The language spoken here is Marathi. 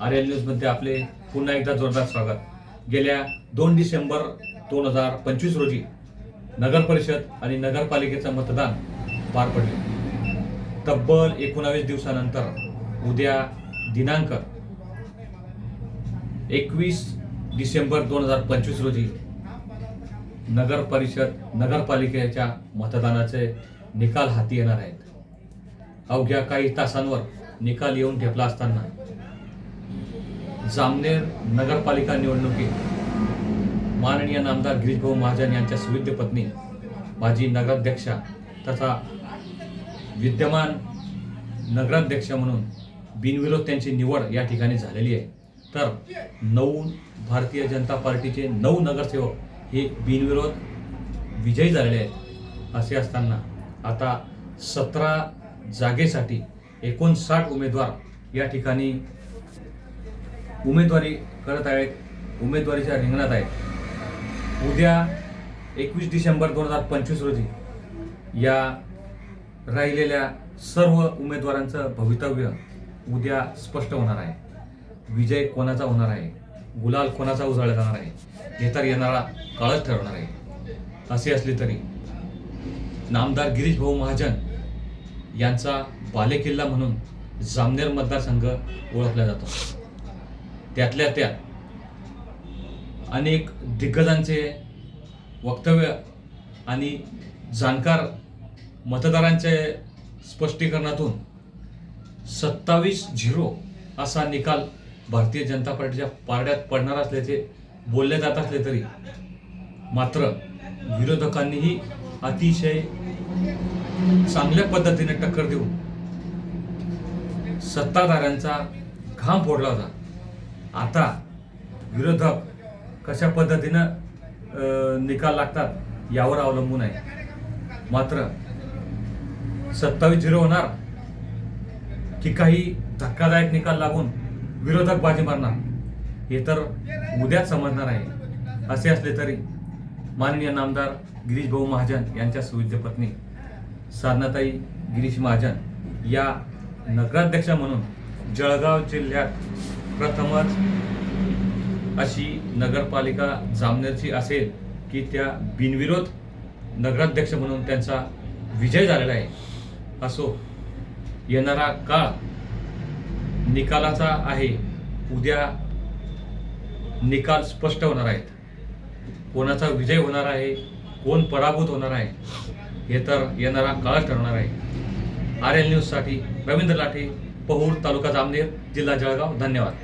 आर एल न्यूजमध्ये आपले पुन्हा एकदा जोरदार स्वागत. गेल्या दोन डिसेंबर दोन हजार पंचवीस रोजी नगर परिषद आणि नगरपालिकेचं मतदान पार पडले. तब्बल एकोणावीस दिवसानंतर उद्या दिनांक एकवीस डिसेंबर दोन हजार पंचवीस रोजी नगर परिषद नगरपालिकेच्या मतदानाचे निकाल हाती येणार आहेत. अवघ्या काही तासांवर निकाल येऊन ठेपला असताना जामनेर नगरपालिका निवडणुकीत माननीय नामदार गिरीशभाऊ महाजन यांच्या सुविद्य पत्नी माजी नगराध्यक्षा तथा विद्यमान नगराध्यक्ष म्हणून बिनविरोध त्यांची निवड या ठिकाणी झालेली आहे. तर नऊ भारतीय जनता पार्टीचे नऊ नगरसेवक हे बिनविरोध विजयी झालेले आहेत. असे असताना आता सतरा जागेसाठी एकोणसाठ उमेदवार या ठिकाणी उमेदवारी करत आहेत उमेदवारीच्या रिंगणात आहेत. उद्या एकवीस डिसेंबर दोन हजार पंचवीस रोजी या राहिलेल्या सर्व उमेदवारांचं भवितव्य उद्या स्पष्ट होणार आहे. विजय कोणाचा होणार आहे? गुलाल कोणाचा उजाळला जाणार आहे? हे तर येणारा काळच ठरवणार आहे. असे असले तरी नामदार गिरीश भाऊ महाजन यांचा बालेकिल्ला म्हणून जामनेर मतदारसंघ ओळखला जातो. त्यातल्या त्यात अनेक दिग्गजांचे वक्तव्य आणि जाणकार मतदारांचे स्पष्टीकरणातून सत्तावीस झिरो असा निकाल भारतीय जनता पार्टीच्या पारड्यात पडणार असल्याचे बोलले जात असले तरी मात्र विरोधकांनीही अतिशय चांगल्या पद्धतीने टक्कर देऊन सत्ताधाऱ्यांचा घाम फोडला होता. आता विरोधक कशा पद्धतीनं निकाल लागतात यावर अवलंबून आहे. मात्र सत्तावीस झिरो होणार की काही धक्कादायक निकाल लागून विरोधक बाजी मारणार हे तर उद्याच समजणार आहे. असे असले तरी माननीय नामदार गिरीश भाऊ महाजन यांच्या सुविद्य पत्नी साधनाताई गिरीश महाजन या नगराध्यक्षा म्हणून जळगाव जिल्ह्यात प्रथमच अशी नगरपालिका जामनेरची असेल की त्या बिनविरोध नगराध्यक्ष म्हणून त्यांचा विजय झालेला आहे. असो येणारा काळ निकालाचा आहे. उद्या निकाल स्पष्ट होणार आहेत. कोणाचा विजय होणार आहे? कोण पराभूत होणार आहे? हे तर येणारा काळ ठरणार आहे. आर एल न्यूजसाठी रवींद्र लाठे पहूर तालुका जामनेर जिल्हा जळगाव. धन्यवाद.